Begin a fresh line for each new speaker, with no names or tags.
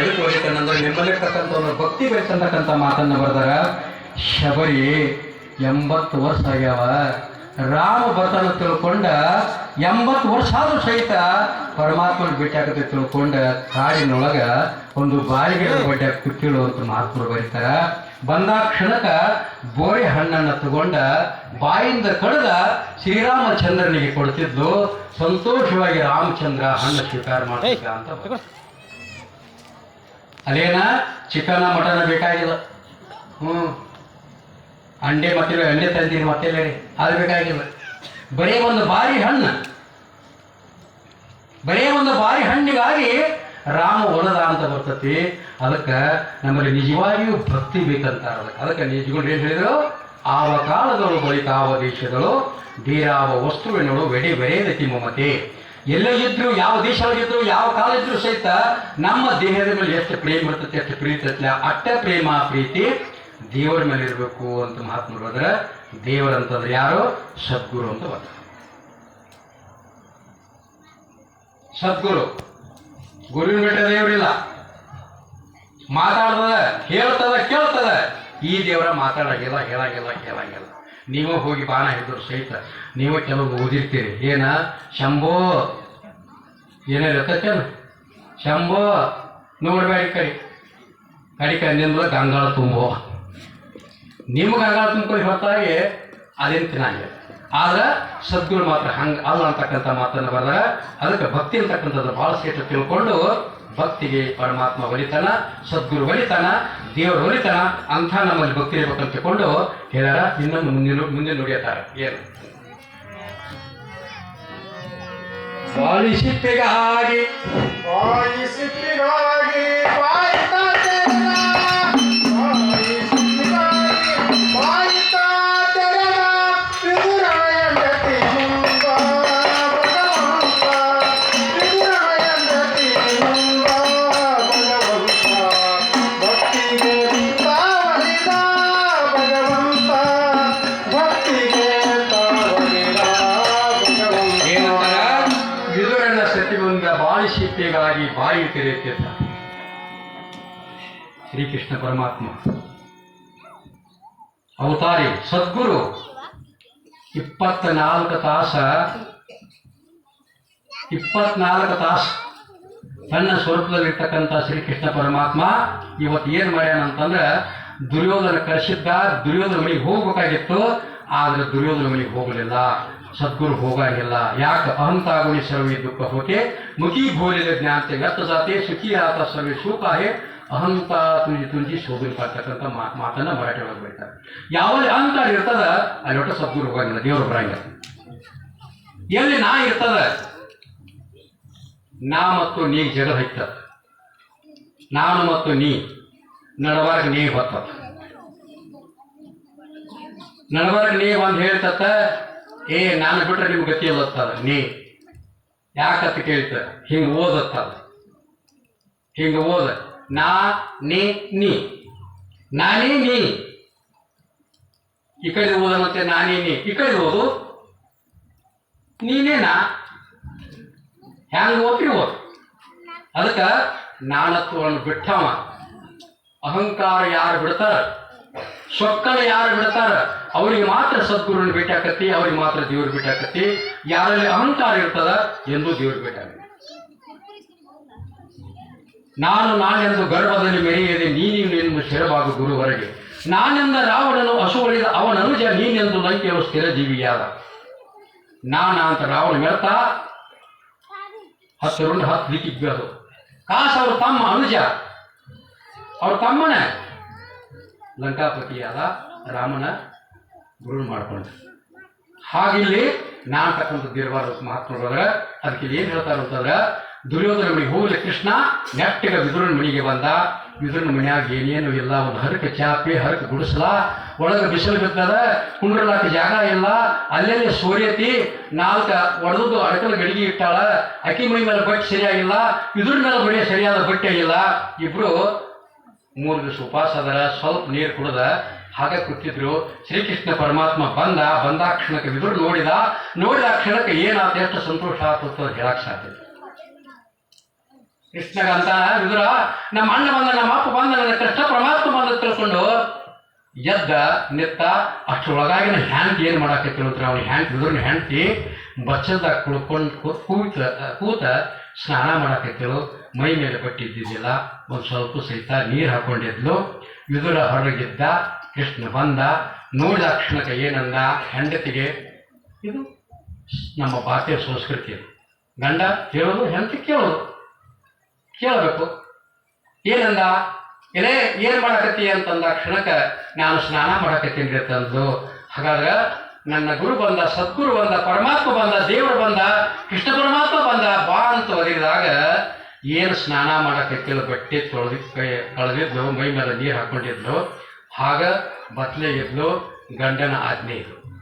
ಎದಕ್ಕೆ ಹೊಡಿತಾನಂದ್ರೆ ನಿಮ್ಮಲ್ಲಿರ್ತಕ್ಕಂಥ ಒಂದು ಭಕ್ತಿ ಬೆಳೆಸತಕ್ಕಂಥ ಮಾತನ್ನ ಬರೆದಾಗ, ಶಬರಿ ಎಂಬತ್ತು ವರ್ಷ ಆಗ್ಯಾವ. ರಾಮ ಬರ್ತಾನ ತಿಳ್ಕೊಂಡ ಎಂಬತ್ತು ವರ್ಷ ಆದ್ರೂ ಸಹಿತ ಪರಮಾತ್ಮನ ಭೇಟಿ ಆಗತ್ತೆ ತಿಳ್ಕೊಂಡ ಕಾಡಿನೊಳಗ ಒಂದು ಬಾಯಿಗೆ ಬಡ್ಡೆ ಕುತ್ತಿಳು ಅಂತ ಮಹಾತ್ಮರು ಬರೀತಾರ. ಬಂದ ಕ್ಷಣಕ ಬೋರೆ ಹಣ್ಣನ್ನ ತಗೊಂಡ ಬಾಯಿಂದ ಕಡದ ಶ್ರೀರಾಮಚಂದ್ರನಿಗೆ ಕೊಡ್ತಿದ್ದು ಸಂತೋಷವಾಗಿ ರಾಮಚಂದ್ರ ಹಣ್ಣು ಸ್ವೀಕಾರ ಮಾಡ್ತಿದ್ದ ಅಂತ. ಅದೇನ ಚಿಕನ ಮಟನ ಬೇಕಾಗಿಲ್ಲ. ಹ್ಞೂ ಅಂಡೆ ಮತ್ತೆ ಅಂಡೆ ತಂದಿರಿ ಮತ್ತೆಲ್ಲ ರೀ ಅದು ಬೇಕಾಗಿಲ್ಲ. ಬರೀ ಒಂದು ಬಾರಿ ಹಣ್ಣು. ಬರೀ ಒಂದು ಬಾರಿ ಹಣ್ಣಿಗಾಗಿ ರಾಮ ಒಲದ ಅಂತ ಬರ್ತತಿ. ಅದಕ್ಕೆ ನಮ್ಮಲ್ಲಿ ನಿಜವಾಗಿಯೂ ಭಕ್ತಿ ಬೇಕಂತಾರೆ ಅದಕ್ಕೆ ಅದಕ್ಕೆ ನಿಜಗಳು ಏನು ಹೇಳಿದ್ರು? ಆವ ಕಾಲದಳು ಬಳಿಕ ಆವ ದೇಶದಳು ಬೇರಾವ ವಸ್ತುವಿನಳು ವೆಡೆ ಬೆರೆಯದ ತಿಮ್ಮಮತೆ. ಎಲ್ಲದಿದ್ರು ಯಾವ ದೇಶದಲ್ಲಿದ್ರು ಯಾವ ಕಾಲ ಇದ್ರು ಸಹಿತ ನಮ್ಮ ದೇಹದ ಮೇಲೆ ಎಷ್ಟು ಪ್ರೇಮ ಇರ್ತೈತಿ, ಎಷ್ಟು ಪ್ರೀತಿ ಅಟ್ಟ ಪ್ರೇಮ, ಪ್ರೀತಿ ದೇವರ ಮೇಲೆ ಇರಬೇಕು ಅಂತ ಮಹಾತ್ಮರು ಹೋದ್ರೆ ದೇವರಂತಂದ್ರೆ ಯಾರು? ಸದ್ಗುರು ಅಂತ ಬಂದ ಸದ್ಗುರು. ಗುರುವಿನ ಬಿಟ್ಟ ದೇವರಿಲ್ಲ. ಮಾತಾಡ್ತದ ಹೇಳ್ತದ ಈ ದೇವರ ಮಾತಾಡಂಗಿಲ್ಲ ಹೇಳಂಗಿಲ್ಲ ಕೇಳಂಗಿಲ್ಲ ನೀವು ಹೋಗಿ ಬಾಣ ಹಿಡಿದ್ರು ಸಹಿತ ನೀವು ಕೆಲವು ಓದಿರ್ತೀರಿ. ಏನ? ಶಂಭೋ. ಏನಿರತ್ತೇನು ಶಂಭೋ. ನೋಡಬೇಡಿ ಕಡಿ. ಕಡಿಕ ನಿಂದ ಗಂಗಾಳ ತುಂಬೋ. ನಿಮ್ಮ ಗಂಗಾಳ ತುಂಬಿಕೊಂಡು ಹೊರತಾಗಿ ಅದೇನು ತಿನ್ನಂಗಿಲ್ಲ ಆದ್ರೆ ಸದ್ಗುರು ಮಾತ್ರ ಹಂಗ ಅಲ್ಲ ಅಂತಕ್ಕಂಥ ಮಾತನ್ನು ಬರೆದ ಅದಕ್ಕೆ ಭಕ್ತಿ ಅಂತಕ್ಕಂಥದ್ದು ಭಾಳ ಸೇಟು ತಿಳ್ಕೊಂಡು ಭಕ್ತಿಗೆ ಪರಮಾತ್ಮ ಒಲಿತಾನ, ಸದ್ಗುರು ಒಲಿತಾನ ದೇವರು ಹೊಲಿತಾನ ಅಂತ ನಮ್ಮಲ್ಲಿ ಭಕ್ತಿ ಅಂತ ತಿಳ್ಕೊಂಡು ಹೇಳ್ಯಾರ ಇನ್ನೊಂದು ಮುಂದಿನ ಮುಂದೆ ನುಡಿಯತಾರ. ಏನು? ಬಾಳಿ ಸಿಪ್ಪೆಗಾಗಿ ಸತಿಗೊಂದ ಬಾಳಿ ಸಿಪ್ಪೆಗಾಗಿ ಬಾಯಿ ತೆರೆಯುತ್ತಿದ್ದ ಶ್ರೀಕೃಷ್ಣ ಪರಮಾತ್ಮ. ಅವತಾರಿ ಸದ್ಗುರು. ಇಪ್ಪತ್ನಾಲ್ಕು ತಾಸ. ಇಪ್ಪತ್ನಾಲ್ಕು ತಾಸು. ತನ್ನ ಸ್ವರೂಪದಲ್ಲಿರ್ತಕ್ಕಂಥ ಶ್ರೀಕೃಷ್ಣ ಪರಮಾತ್ಮ ಇವತ್ತು ಏನು ಮಾಡ್ಯಾನ ಅಂತಂದ್ರೆ ದುರ್ಯೋಧನ ಕರೆಸಿದ್ದ ದುರ್ಯೋಧನ ಮನೆಗೆ ಹೋಗ್ಬೇಕಾಗಿತ್ತು. ಆದ್ರೆ ದುರ್ಯೋಧನ ಹೋಗಲಿಲ್ಲ, ಸದ್ಗುರು ಹೋಗಂಗಿಲ್ಲ. ಯಾಕೆ? ಅಹಂತಾಗುಣಿ ಸರ್ವಿ ದುಃಖ ಹೋಕೆ, ಮುಖಿ ಭೋಲಿದ ಜ್ಞಾನತೆ ವ್ಯರ್ಥ ಜಾತಿ, ಸುಖಿ ಆತ ಸರ್ವಿ ಸುಖ ಹೇ ಅಹಂತ ತುಂಜಿ ತುಂಜಿ ಶೋಧನೆ ಪಡ್ತಕ್ಕಂಥ ಮಾ- ಮಾತನ್ನ ಮರಾಠಿ ಒಳಗೆ ಬರೀತಾರೆ. ಯಾವಲ್ಲಿ ಅಹಂಕಾರ ಇರ್ತದ, ಅಲ್ಲಿ ಒಟ್ಟು ಸದ್ಗುರು ಹೋಗಂಗಿಲ್ಲ, ದೇವರು ಬರಂಗಿಲ್ಲ. ಎಲ್ಲಿ ನಾ ಇರ್ತದ, ನಾ ಮತ್ತು ನೀ ಜಗದ ಹೈತದ ನಾನು ಮತ್ತು ನೀ ನಡಬಾರ್ಗ ನೀ ಬರ್ತದ ನಡಬಾರ್ಗ ನೀ ಒಂದು ಹೇಳ್ತತ್ತ ಏ, ನಾನು ಬಿಟ್ರೆ ನಿಮ್ಗೆ ಗತಿ ಇಲ್ಲತ್ತದ ನೀ. ಯಾಕತ್ತ ಕೇಳ್ತ? ಹಿಂಗ ಓದತ್ತದ ಹಿಂಗ ಓದ. ನಾ, ನೀ ನೀ. ನಾನೇ ನೀ ಈ ಕಡೆ ಓದ ಮತ್ತೆ ನಾನೇ ನೀ ಈ ಕಡೆ ಓದು. ನೀನೇ ನಾ ಹ್ಯಾಂಗ ಓದ್ರಿ ಓದ್? ಅದಕ್ಕೆ ನಾಣತ್ವವನ್ನು ಬಿಟ್ಟವ. ಅಹಂಕಾರ ಯಾರು ಬಿಡ್ತಾರ? ಸೊಕ್ಕನ ಯಾರು ಬಿಡ್ತಾರ? ಅವರಿಗೆ ಮಾತ್ರ ಸದ್ಗುರುನ ಆಕತಿ ಅವ್ರಿಗೆ ಮಾತ್ರ ದೇವ್ರ ಆಕತಿ ಯಾರಲ್ಲಿ ಅಹಂಕಾರ ಇರ್ತದ ಎಂದು ದೇವ್ರ ಭೇಟಿಯಾಗಲ್ಲ ನಾನು ನಾನೆಂದು ಗರ್ಭದಲ್ಲಿ ಮೆರೆಯದೆ ನೀನು ಗುರು ಗುರುವರೆಗೆ. ನಾನೆಂದ ರಾವಣನು ಹಸುವಳಿದ ಅವನನುಜ ನೀನೆಂದು ಲಂಕೆಯು ಸ್ಥಿರ ಜೀವಿಯಾದ. ನಾನ ಅಂತ ರಾವಣ ಹೇಳ್ತಾ, ಹತ್ತು ರುಂಡ್ ಹತ್ತು ದಿಕ್ಕಿದ್ದು ಕಾಸು ಅವ್ರ ತಮ್ಮ ಅನುಜ. ಅವ್ರ ತಮ್ಮನ. ಲಂಕಾಪತಿಯಾದ ರಾಮನ ಗುರು ಹಾಗೆ ಹಾಗಿಲ್ಲಿ ನಾನು ತಕ್ಕಂಥದ್ದು ಇರಬಾರ್ದು ಮಹಾತ್ಮರೊಳಗ ಅದಕ್ಕೆ ಏನು ಹೇಳ್ತಾರೆ ಅಂತಂದ್ರೆ ದುರ್ಯೋಧನ ಮನೆಗೆ ಹೋಗಲಿ ಕೃಷ್ಣ, ನೆಟ್ಟಿಗೆ ವಿದುರನ ಮನೆಗೆ ಬಂದ. ವಿದುರನ ಮನೆಯಾಗ ಏನೇನು ಇಲ್ಲ, ಒಂದು ಹರಕ ಚಾಪಿ, ಹರಕ ಗುಡಿಸಲ. ಒಳಗೆ ಬಿಸಿಲು ಬಿದ್ದದ, ಕುಂಡ್ರಲಾಕ ಜಾಗ ಇಲ್ಲ. ಅಲ್ಲೆಲ್ಲ ಸೂರ್ಯತಿ ನಾಲ್ಕು ಒಡೆದು ಅಡಕಲ ಗಡಿಗೆ ಇಟ್ಟಾಳ. ಅಕ್ಕಿ ಮೈ ಮೇಲೆ ಬಟ್ಟೆ ಸರಿಯಾಗಿಲ್ಲ ವಿದುರ ಮೇಲೆ ಮನೆ ಸರಿಯಾದ ಬಟ್ಟೆ ಇಲ್ಲ. ಇಬ್ರು ಮೂರು ದಿವಸ ಉಪವಾಸ ಅದರ, ಸ್ವಲ್ಪ ನೀರು ಕುಡ್ದ, ಹಾಗೆ ಕೂತಿದ್ರು. ಶ್ರೀಕೃಷ್ಣ ಪರಮಾತ್ಮ ಬಂದ ಬಂದ ಕ್ಷಣಕ್ಕೆ ವಿದುರು ನೋಡಿದ ನೋಡಿದ ಕ್ಷಣಕ್ಕೆ ಏನಾತ, ಎಷ್ಟು ಸಂತೋಷ ಆಗುತ್ತೋ ಹೇಳಕ್ ಸಾಧ್ಯ ಕೃಷ್ಣಗಂತ ವಿದುರ, ನಮ್ಮ ಅಣ್ಣ ಬಂದ, ನಮ್ಮ ಅಪ್ಪ ಬಂದ, ನನ್ನ ಕೃಷ್ಣ ಪರಮಾತ್ಮ ಬಂದ ತಿಳ್ಕೊಂಡು ಎದ್ದ, ನಿತ್ತ, ಅಷ್ಟರೊಳಗಾಗಿನ ಹ್ಯಾಂಡ್ ಏನು ಮಾಡಾಕತ್ತಿಲ್ಲ ಅವ್ನ ಹ್ಯಾಂಡ್ ವಿದುರನ ಹೆಂಡತಿ ಬಚ್ಚಲ್ದಾಗ ಕುಳ್ಕೊಂಡು ಕೂತ ಕೂತ ಸ್ನಾನ ಮಾಡಕತ್ತಿಳು ಮೈ ಮೇಲೆ ಕೊಟ್ಟಿದ್ದಿದ್ದಿಲ್ಲ ಒಂದು ಸ್ವಲ್ಪ ಸಹಿತ ನೀರು ಹಾಕೊಂಡಿದ್ಲು. ವಿದುರ ಹೊರಗಿದ್ದ, ಕೃಷ್ಣ ಬಂದ, ನೋಡಿದ ಕ್ಷಣಕ್ಕೆ ಏನಂದ, ಹೆಂಡತಿಗೆ, ಇದು ನಮ್ಮ ಭಾರತೀಯ ಸಂಸ್ಕೃತಿ ಗಂಡ, ಕೇಳೋದು, ಹೆಂಡತಿ ಕೇಳೋದು. ಕೇಳಬೇಕು. ಏನಂದ? ಏನೇ ಏನು ಮಾಡಕತ್ತಿ ಅಂತಂದ ಕ್ಷಣಕ್ಕೆ ನಾನು ಸ್ನಾನ ಮಾಡಕತ್ತೀನಿ ಅಂತಂದು ಹಾಗಾದ್ರೆ ನನ್ನ ಗುರು ಬಂದ, ಸದ್ಗುರು ಬಂದ, ಪರಮಾತ್ಮ ಬಂದ, ದೇವರು ಬಂದ, ಕೃಷ್ಣ ಪರಮಾತ್ಮ ಬಂದ, ಬಾ ಅಂತ ಒದಗಿದಾಗ ಏನು ಸ್ನಾನ ಮಾಡಕತ್ತಿಲ್ಲ ಬಟ್ಟೆ ತೊಳೆದಿ ಕೈ ಕಳೆದಿದ್ಲು ಮೈ ಮೇಲೆ ನೀರು ಹಾಕೊಂಡಿದ್ಲು. ಆಗ ಬತ್ಲೆ ಇದ್ಲು, ಗಂಡನ ಆಜ್ಞೆ ಇದು.